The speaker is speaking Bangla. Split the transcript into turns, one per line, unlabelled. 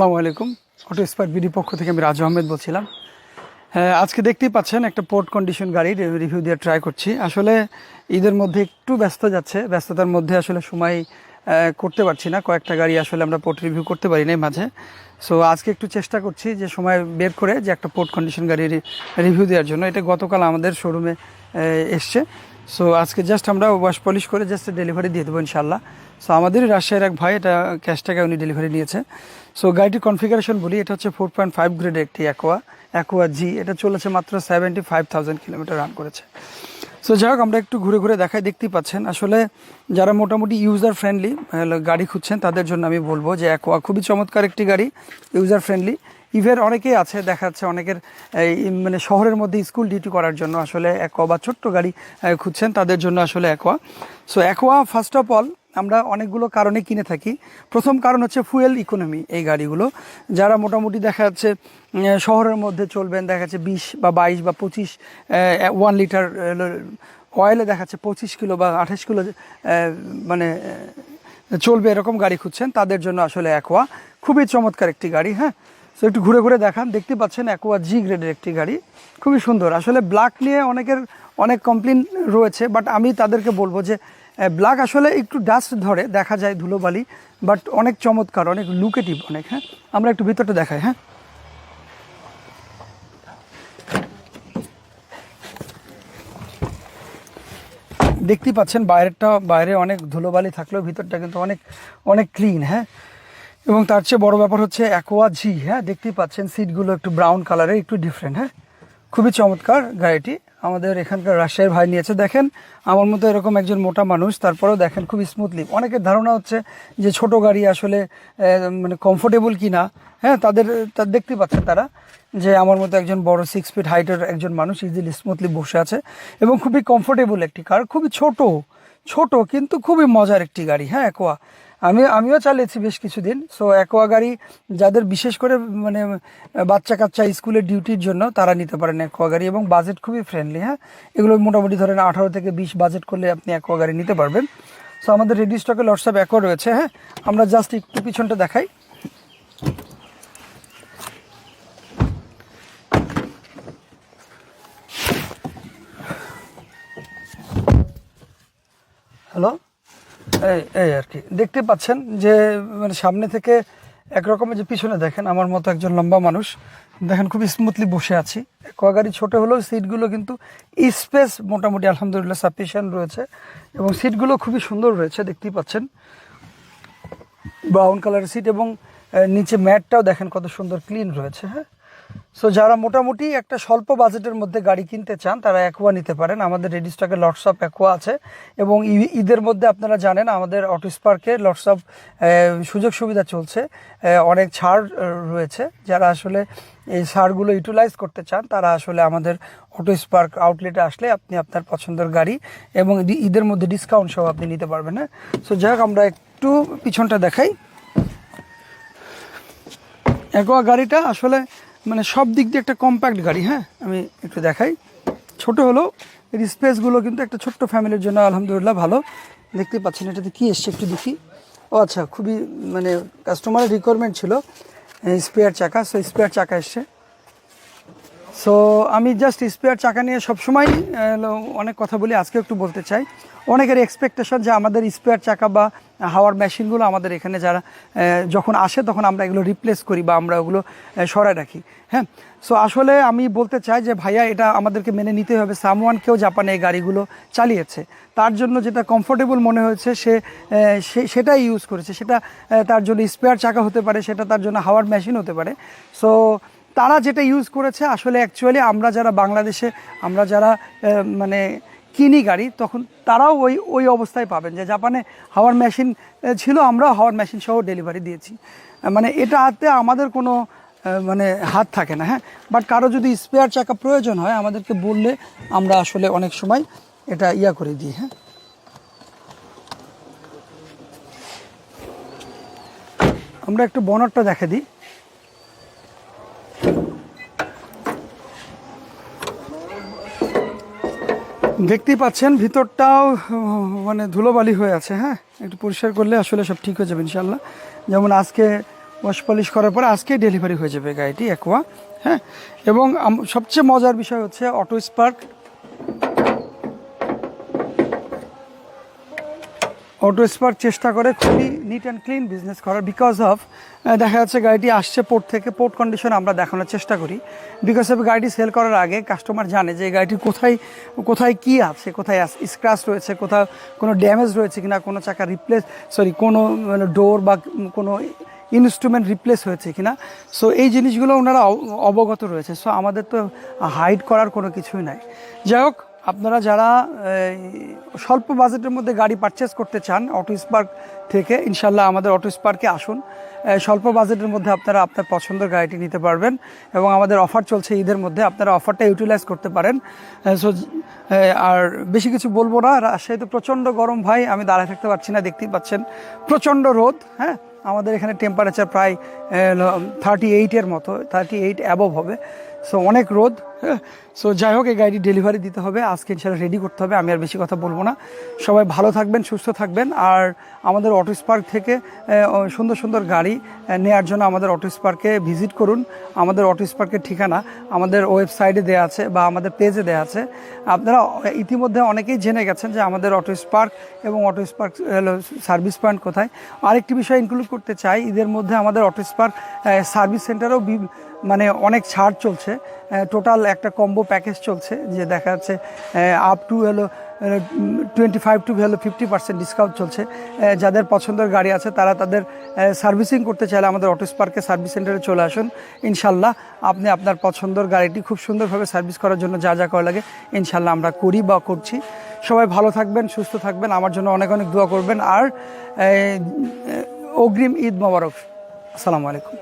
আসসালামু আলাইকুম। অটো স্পার্ট বিডি পক্ষ থেকে আমি রাজু আহমেদ বলছিলাম। হ্যাঁ আজকে দেখতেই পাচ্ছেন একটা পোর্ট কন্ডিশন গাড়ির রিভিউ দিয়ে ট্রাই করছি। আসলে ঈদের মধ্যে একটু ব্যস্ত যাচ্ছে। ব্যস্ততার মধ্যে আসলে সময় করতে পারছি না। কয়েকটা গাড়ি আসলে আমরা পোর্ট রিভিউ করতে পারি না মাঝে। সো আজকে একটু চেষ্টা করছি যে সময় বের করে যে একটা পোর্ট কন্ডিশন গাড়ির রিভিউ দেওয়ার জন্য। এটা গতকাল আমাদের শোরুমে এসছে। সো আজকে জাস্ট আমরা ওয়াশ পলিশ করে জাস্ট ডেলিভারি দিয়ে দেবো ইনশাল্লাহ সো আমাদেরই রাজশাহীর এক ভাই, এটা ক্যাশ টাকা উনি ডেলিভারি নিয়েছে। সো গাড়িটির কনফিগারেশন বলি, এটা হচ্ছে ফোর পয়েন্ট ফাইভ গ্রেডের একটি অ্যাকোয়া অ্যাকোয়া জি এটা চলেছে মাত্র seventy five thousand kilometre run করেছে। সো যাই হোক, আমরা একটু ঘুরে ঘুরে দেখাই, দেখতেই পাচ্ছেন। আসলে যারা মোটামুটি ইউজার ফ্রেন্ডলি গাড়ি খুঁজছেন, তাদের জন্য আমি বলব যে অ্যাকোয়া খুবই চমৎকার একটি গাড়ি ইউজার ফ্রেন্ডলি ইভের অনেকেই আছে, দেখা যাচ্ছে অনেকের, এই মানে শহরের মধ্যে স্কুল ডিউটি করার জন্য আসলে অ্যাকোয়া বা ছোট্ট গাড়ি খুঁজছেন, তাদের জন্য আসলে Aqua so Aqua first of all আমরা অনেকগুলো কারণে কিনে থাকি। প্রথম কারণ হচ্ছে ফুয়েল ইকোনমি এই গাড়িগুলো। যারা মোটামুটি দেখা যাচ্ছে শহরের মধ্যে চলবেন, দেখা যাচ্ছে বিশ বা বাইশ বা পঁচিশ ওয়ান লিটার অয়েলে দেখা যাচ্ছে পঁচিশ কিলো বা আঠাশ কিলো মানে চলবে এরকম গাড়ি খুঁজছেন, তাদের জন্য আসলে অ্যাকোয়া খুবই চমৎকার একটি গাড়ি হ্যাঁ? সো একটু ঘুরে ঘুরে দেখান। দেখতে পাচ্ছেন অ্যাকোয়া জি গ্রেডের একটি গাড়ি। খুবই সুন্দর। আসলে ব্ল্যাক নিয়ে অনেকের অনেক কমপ্লেন রয়েছে বাট আমি তাদেরকে বলব যে ব্ল্যাক আসলে একটু ডাস্ট ধরে, দেখা যায় ধুলোবালি বাট অনেক চমৎকার, অনেক লুকেটিভ অনেক হ্যাঁ? আমরা একটু ভিতরটা দেখাই হ্যাঁ? দেখতেই পাচ্ছেন বাইরেরটা, বাইরে অনেক ধুলোবালি থাকলেও ভিতরটা কিন্তু অনেক অনেক ক্লিন হ্যাঁ? এবং তার চেয়ে বড় ব্যাপার হচ্ছে অ্যাকোয়া জি হ্যাঁ দেখতেই পাচ্ছেন সিটগুলো একটু ব্রাউন কালারের একটু ডিফারেন্ট হ্যাঁ? খুবই চমৎকার গাড়িটি। আমাদের এখানকার রাজশাহীর ভাই নিয়েছে, দেখেন। আমার মতো এরকম একজন মোটা মানুষ, তারপরেও দেখেন খুবই স্মুথলি অনেকের ধারণা হচ্ছে যে ছোট গাড়ি আসলে মানে কমফোর্টেবল কি না হ্যাঁ তাদের, তা দেখতে পাচ্ছেন তারা যে আমার মতো একজন বড় সিক্স ফিট হাইটের একজন মানুষ ইজিলি স্মুথলি বসে আছে এবং খুবই কমফোর্টেবল একটি কার খুবই ছোট। ছোট, কিন্তু খুবই মজার একটি গাড়ি হ্যাঁ অ্যাকোয়া আমি, আমিও চালিয়েছি বেশ কিছুদিন। সো অ্যাকোয়া গাড়ি যাদের বিশেষ করে মানে বাচ্চা কাচ্চা স্কুলের ডিউটির জন্য তারা নিতে পারেন অ্যাকোয়া গাড়ি এবং বাজেট খুবই ফ্রেন্ডলি হ্যাঁ। এগুলো মোটামুটি ধরেন আঠারো থেকে বিশ বাজেট করলে আপনি অ্যাকোয়া গাড়ি নিতে পারবেন। সো আমাদের রেডি স্টকে লটসঅ্যাপ অ্যাকোয়া রয়েছে হ্যাঁ। আমরা জাস্ট একটু পিছনটা দেখাই। হ্যালো? এই এই আর কি। দেখতে পাচ্ছেন যে মানে সামনে থেকে একরকমের যে পিছনে দেখেন, আমার মতো একজন লম্বা মানুষ। দেখেন খুব স্মুথলি বসে আছি। কয়া গাড়ি ছোটো হলেও সিটগুলো কিন্তু স্পেস মোটামুটি আলহামদুলিল্লাহ সাফিসিয়েন্ট রয়েছে এবং সিটগুলো খুবই সুন্দর রয়েছে, দেখতেই পাচ্ছেন। ব্রাউন কালারের সিট এবং নিচে ম্যাটটাও দেখেন কত সুন্দর ক্লিন রয়েছে হ্যাঁ? সো যারা মোটামুটি একটা স্বল্প বাজেটের মধ্যে গাড়ি কিনতে চান, তারা অ্যাকোয়া নিতে পারেন। আমাদের রেডি স্টকে লটস অফ অ্যাকোয়া আছে এবং ঈদের মধ্যে আপনারা জানেন, আমাদের অটো স্পার্কে লটস অফ সুযোগ সুবিধা চলছে। অনেক ছাড় রয়েছে। যারা আসলে এই ছাড়গুলো ইউটিলাইজ করতে চান, তারা আসলে আমাদের অটো স্পার্ক আউটলেটে আসলে আপনি আপনার পছন্দের গাড়ি এবং ঈদের মধ্যে ডিসকাউন্ট সহ আপনি নিতে পারবেন হ্যাঁ? সো যাই হোক, আমরা একটু পিছনটা দেখাই। অ্যাকোয়া গাড়িটা আসলে মানে সব দিক দিয়ে একটা কম্প্যাক্ট গাড়ি হ্যাঁ? আমি একটু দেখাই। ছোট হলেও এর স্পেসগুলো কিন্তু একটা ছোট্ট ফ্যামিলির জন্য আলহামদুলিল্লাহ ভালো। দেখতে পাচ্ছেন এটাতে কী এসছে একটু দেখি। ও আচ্ছা খুবই মানে কাস্টমারের রিকোয়ারমেন্ট ছিল স্পেয়ার চাকা। সো স্পেয়ার চাকা এসছে। সো আমি জাস্ট স্পেয়ার চাকা নিয়ে সবসময় অনেক কথা বলি আজকে একটু বলতে চাই। অনেকের এক্সপেকটেশন যে আমাদের স্পেয়ার চাকা বা হাওয়ার মেশিনগুলো আমাদের এখানে যারা যখন আসে তখন আমরা এগুলো রিপ্লেস করি বা আমরা ওগুলো সরায় রাখি। হ্যাঁ? সো আসলে আমি বলতে চাই যে ভাইয়া, এটা আমাদেরকে মেনে নিতে হবে। সামওয়ান কেউ জাপানে এই গাড়িগুলো চালিয়েছে। তার জন্য যেটা কমফোর্টেবল মনে হয়েছে, সে- সেটাই ইউজ করেছে। সেটা তার জন্য স্পেয়ার চাকা হতে পারে, সেটা তার জন্য হাওয়ার মেশিন হতে পারে। সো তারা যেটা ইউজ করেছে, আসলে অ্যাকচুয়ালি আমরা যারা বাংলাদেশে, আমরা যারা মানে কিনি গাড়ি, তখন তারাও ওই ওই অবস্থায় পাবেন যে জাপানে হাওয়ার মেশিন ছিল, আমরাও হাওয়ার মেশিন সহ ডেলিভারি দিয়েছি। মানে এটা হাতে আমাদের কোনো মানে হাত থাকে না হ্যাঁ? বাট কারও যদি স্পেয়ার চাকা প্রয়োজন হয়, আমাদেরকে বললে আমরা আসলে অনেক সময় এটা ইয়া করে দিই হ্যাঁ? আমরা একটু বনারটা দেখে দিই। দেখতেই পাচ্ছেন, ভিতরটাও মানে ধুলোবালি হয়ে আছে হ্যাঁ? একটু পরিষ্কার করলে আসলে সব ঠিক হয়ে যাবে ইনশাল্লাহ যেমন আজকে ওয়াশ পলিশ করার পরে আজকেই ডেলিভারি হয়ে যাবে গাড়িটি একোয়া হ্যাঁ? এবং সবচেয়ে মজার বিষয় হচ্ছে অটো স্পার্ক। অটো স্পার্ক চেষ্টা করে, খুবই নিট অ্যান্ড ক্লিন বিজনেস করার বিকজ অফ দেখা যাচ্ছে গাড়িটি আসছে পোর্ট থেকে পোর্ট কন্ডিশন আমরা দেখানোর চেষ্টা করি। বিকজ অফ গাড়িটি সেল করার আগে কাস্টমার জানে যে এই গাড়িটির কোথায় কোথায় কি আছে, কোথায় স্ক্র্যাচ রয়েছে, কোথাও কোনো ড্যামেজ রয়েছে কিনা, কোনো চাকা রিপ্লেস সরি কোনো ডোর বা কোনো ইনস্ট্রুমেন্ট রিপ্লেস হয়েছে কিনা। সো এই জিনিসগুলো ওনারা অবগত রয়েছে। সো আমাদের তো হাইড করার কোনো কিছুই নাই। যাই হোক আপনারা যারা স্বল্প বাজেটের মধ্যে গাড়ি পারচেস করতে চান অটো স্পার্ক থেকে ইনশাল্লাহ আমাদের অটো স্পার্কে আসুন। স্বল্প বাজেটের মধ্যে আপনারা আপনার পছন্দের গাড়িটি নিতে পারবেন এবং আমাদের অফার চলছে ঈদের মধ্যে, আপনারা অফারটা ইউটিলাইজ করতে পারেন। সো আর বেশি কিছু বলব না, রাজশাহীতে প্রচণ্ড গরম ভাই, আমি দাঁড়ায় থাকতে পারছি না, দেখতেই পাচ্ছেন। প্রচণ্ড রোদ হ্যাঁ? আমাদের এখানে টেম্পারেচার প্রায় থার্টি এইটের মতো থার্টি এইট অ্যাবভ হবে। সো অনেক রোদ। সো যাই হোক, এই গাড়ি ডেলিভারি দিতে হবে। আজকে ইনশাল্লাহ রেডি করতে হবে। আমি আর বেশি কথা বলব না। সবাই ভালো থাকবেন, সুস্থ থাকবেন। আর আমাদের অটো স্পার্ক থেকে সুন্দর সুন্দর গাড়ি নেয়ার জন্য আমাদের অটো স্পার্কে ভিজিট করুন। আমাদের অটো স্পার্কের ঠিকানা আমাদের ওয়েবসাইটে দেওয়া আছে বা আমাদের পেজে দেওয়া আছে। আপনারা ইতিমধ্যে অনেকেই জেনে গেছেন যে আমাদের অটো স্পার্ক এবং অটো স্পার্ক সার্ভিস পয়েন্ট কোথায়। আরেকটি বিষয় ইনক্লুড করতে চাই, ঈদের মধ্যে আমাদের অটো স্পার্ক সার্ভিস সেন্টারও মানে অনেক ছাড় চলছে। টোটাল একটা কম্বো প্যাকেজ চলছে যে দেখা যাচ্ছে আপ টু হলো টোয়েন্টি ফাইভ টু হলো ফিফটি পার্সেন্ট ডিসকাউন্ট চলছে। যাদের পছন্দের গাড়ি আছে তারা তাদের সার্ভিসিং করতে চাইলে আমাদের অটো স্পার্কে সার্ভিস সেন্টারে চলে আসুন। ইনশাল্লাহ আপনি আপনার পছন্দের গাড়িটি খুব সুন্দরভাবে সার্ভিস করার জন্য যা যা করা লাগে ইনশাল্লাহ আমরা করি বা করছি। সবাই ভালো থাকবেন, সুস্থ থাকবেন, আমার জন্য অনেক অনেক দোয়া করবেন। আর অগ্রিম ঈদ মোবারক। আসসালামু আলাইকুম।